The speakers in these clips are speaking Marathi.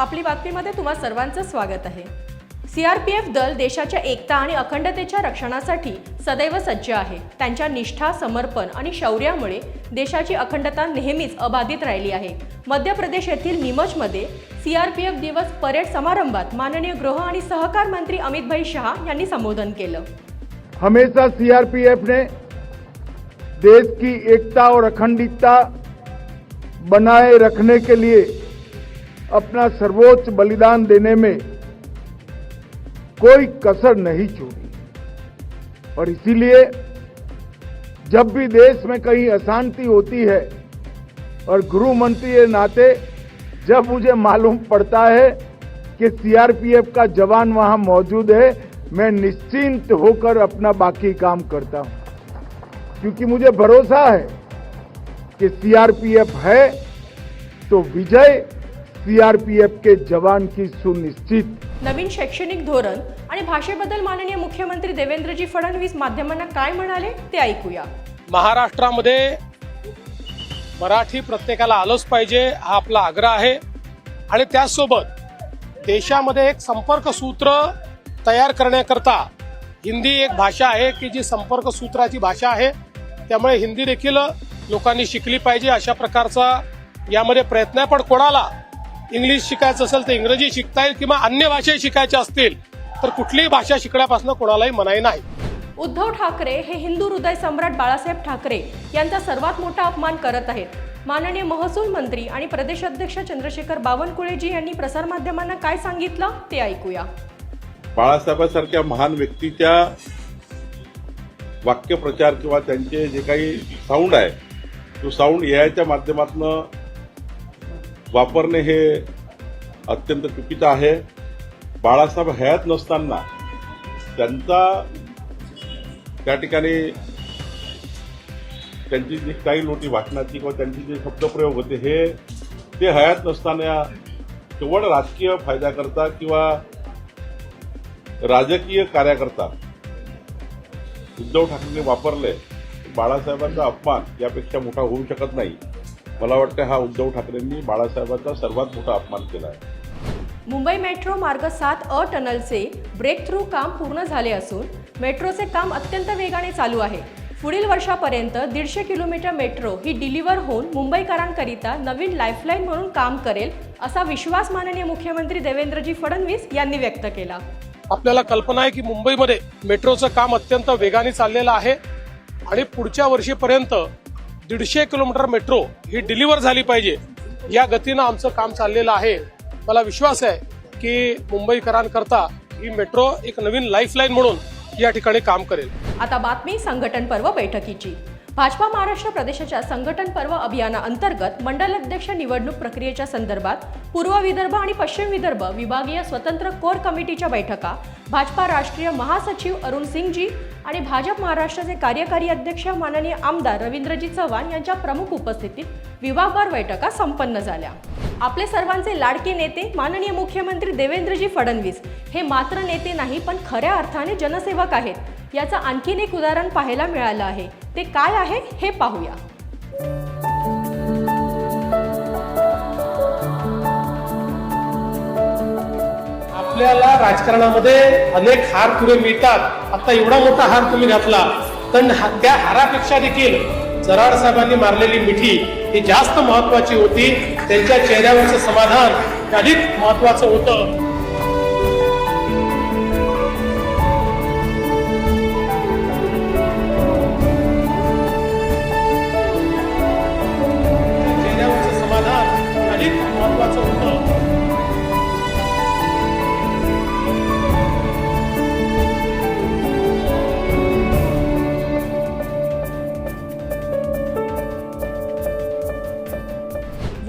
आपली बातमीमध्ये तुम्हा सर्वांचं स्वागत आहे. सीआरपीएफ दल देशाच्या एकता आणि अखंडतेच्या रक्षणासाठी सदैव सज्ज आहे. त्यांच्या निष्ठा समर्पण आणि शौर्यामुळे देशाची अखंडता नेहमीच अबाधित राहिली आहे. मध्य प्रदेश येथील नीमचमध्ये सीआरपीएफ दिवस परेड समारंभात माननीय गृह आणि सहकार मंत्री अमितभाई शहा यांनी संबोधन केलं. हमेशा सीआरपीएफ ने देश की एकता और अखंडितता बनाए रखने के लिए अपना सर्वोच्च बलिदान देने में कोई कसर नहीं छोड़ी। और इसीलिए जब भी देश में कहीं अशांति होती है और गृह मंत्री के नाते, जब मुझे मालूम पड़ता है कि सीआरपीएफ का जवान वहाँ मौजूद है, मैं निश्चिंत होकर अपना बाकी काम करता हूँ। क्योंकि मुझे भरोसा है कि सीआरपीएफ है तो विजय सीआरपीएफ के जवान की सुनिश्चित। नवीन शैक्षणिक धोरण आणि भाषेबद्दल माननीय मुख्यमंत्री देवेंद्रजी फडणवीस माध्यमांना काय म्हणाले ते ऐकूया. महाराष्ट्रामध्ये मराठी प्रत्येकाला आलंच पाहिजे हा आपला आग्रह आहे. आणि त्याचसोबत देशामध्ये एक संपर्क सूत्र तयार करण्याकरता हिंदी एक भाषा आहे की जी संपर्क सूत्राची भाषा आहे त्यामुळे हिंदी देखील लोकांनी शिकली पाहिजे अशा प्रकारचा यामध्ये प्रयत्न आहे. पण कोणाला इंग्लिश शिकायचं असेल तर इंग्रजी शिकता येईल किंवा अन्य भाषा शिकायच्या असतील तर कुठलीही भाषा शिकण्यापासून कोणालाही मनाई नाही. उद्धव ठाकरे हे हिंदू हृदय सम्राट बाळासाहेब ठाकरे यांचा सर्वात मोठा अपमान करत आहेत. माननीय महसूल मंत्री आणि प्रदेशाध्यक्ष चंद्रशेखर बावनकुळेजी यांनी प्रसारमाध्यमांना काय सांगितलं ते ऐकूया. बाळासाहेबांसारख्या महान व्यक्तीच्या वाक्यप्रचार किंवा त्यांचे जे काही साऊंड आहे तो साऊंड याच्या माध्यमातून वापरणे हे अत्यंत चुकीचं आहे. बाळासाहेब हयात नसताना त्यांचा त्या ठिकाणी त्यांची जी स्टाईल होती वाचनाची किंवा त्यांचे जे शब्दप्रयोग होते हे ते हयात नसताना केवळ राजकीय फायद्याकरता किंवा राजकीय कार्याकरता उद्धव ठाकरेंनी वापरले बाळासाहेबांचा अपमान यापेक्षा मोठा होऊ शकत नाही. मला वाटतं हा उद्धव ठाकरेंनी बाळासाहेबांचा सर्वात मोठा अपमान केला आहे. मुंबई मेट्रो मार्ग सात अ टनलचे ब्रेक थ्रू काम पूर्ण झाले असून मेट्रोचे काम अत्यंत वेगाने चालू आहे. पुढील वर्षापर्यंत दीडशे किलोमीटर मेट्रो ही डिलिव्हर होऊन मुंबईकरांकरिता नवीन लाईफलाईन म्हणून काम करेल असा विश्वास माननीय मुख्यमंत्री देवेंद्रजी फडणवीस यांनी व्यक्त केला. आपल्याला कल्पना आहे की मुंबईमध्ये मेट्रोचं काम अत्यंत वेगाने चाललेलं आहे आणि पुढच्या वर्षीपर्यंत दीडशे किलोमीटर मेट्रो ही डिलिव्हर झाली पाहिजे. या गतीनं आमचं काम चाललेलं आहे. मला विश्वास आहे की मुंबईकरांकरता ही मेट्रो एक नवीन लाईफलाईन म्हणून या ठिकाणी काम करेल. आता बातमी संघटन पर्व बैठकीची. भाजपा महाराष्ट्र प्रदेशाच्या संघटन पर्व अभियानाअंतर्गत मंडल अध्यक्ष निवडणूक प्रक्रियेच्या संदर्भात पूर्व विदर्भ आणि पश्चिम विदर्भ विभागीय स्वतंत्र कोर कमिटीच्या बैठका भाजपा राष्ट्रीय महासचिव अरुण सिंगजी आणि भाजप महाराष्ट्राचे कार्यकारी अध्यक्ष माननीय आमदार रवींद्रजी चव्हाण यांच्या प्रमुख उपस्थितीत विभागवार बैठका संपन्न झाल्या. आपले सर्वांचे लाडके नेते माननीय मुख्यमंत्री देवेंद्रजी फडणवीस हे मात्र नेते नाही पण खऱ्या अर्थाने जनसेवक आहेत. याचं आणखीन एक उदाहरण पाहायला मिळालं आहे. ते काय आहे हे पाहूया. आपल्याला राजकारणामध्ये अनेक हार तुरे मिळतात. आता एवढा मोठा हार तुम्ही घातला पण त्या हारापेक्षा देखील जराड साहेबांनी मारलेली मिठी ही जास्त महत्वाची होती. त्यांच्या चेहऱ्यावरचं समाधान अधिक महत्वाचं होतं.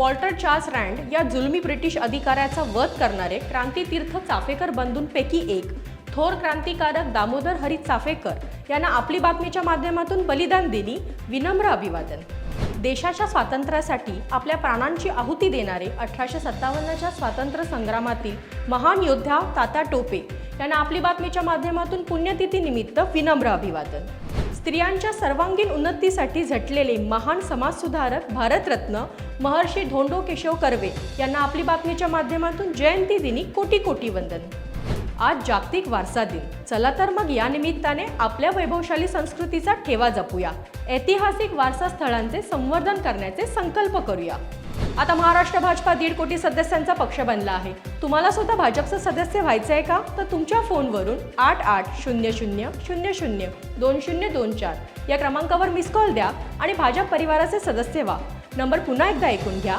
वॉल्टर चार्ल्स रँड या जुलमी ब्रिटिश अधिकाऱ्याचा वध करणारे क्रांतीतीर्थ चाफेकर बंधूंपैकी एक. थोर क्रांतिकारक दामोदर हरी चाफेकर यांना आपली बातमीच्या माध्यमातून बलिदान दिली विनम्र अभिवादन. देशाच्या स्वातंत्र्यासाठी आपल्या प्राणांची आहुती देणारे अठराशे सत्तावन्नच्या स्वातंत्र्य संग्रामातील महान योद्धा तात्या टोपे यांना आपली बातमीच्या माध्यमातून पुण्यतिथीनिमित्त विनम्र अभिवादन. स्त्रियांच्या सर्वांगीण उन्नतीसाठी झटलेले महान समाजसुधारक भारतरत्न महर्षी धोंडो केशव कर्वे यांना आपली बातमीच्या माध्यमातून जयंती दिनी कोटी कोटी वंदन. आज जागतिक वारसा दिन. चला तर मग या निमित्ताने आपल्या वैभवशाली संस्कृतीचा ठेवा जपूया. ऐतिहासिक वारसा स्थळांचे संवर्धन करण्याचे संकल्प करूया. आता महाराष्ट्र भाजपा दीड कोटी सदस्यांचा पक्ष बनला आहे. तुम्हाला सुद्धा भाजपचं सदस्य व्हायचं आहे का? तर तुमच्या फोनवरून आठ आठ शून्य शून्य शून्य शून्य दोन शून्य दोन चार या क्रमांकावर मिस कॉल द्या आणि भाजप परिवाराचे सदस्य व्हा. नंबर पुन्हा एकदा ऐकून घ्या.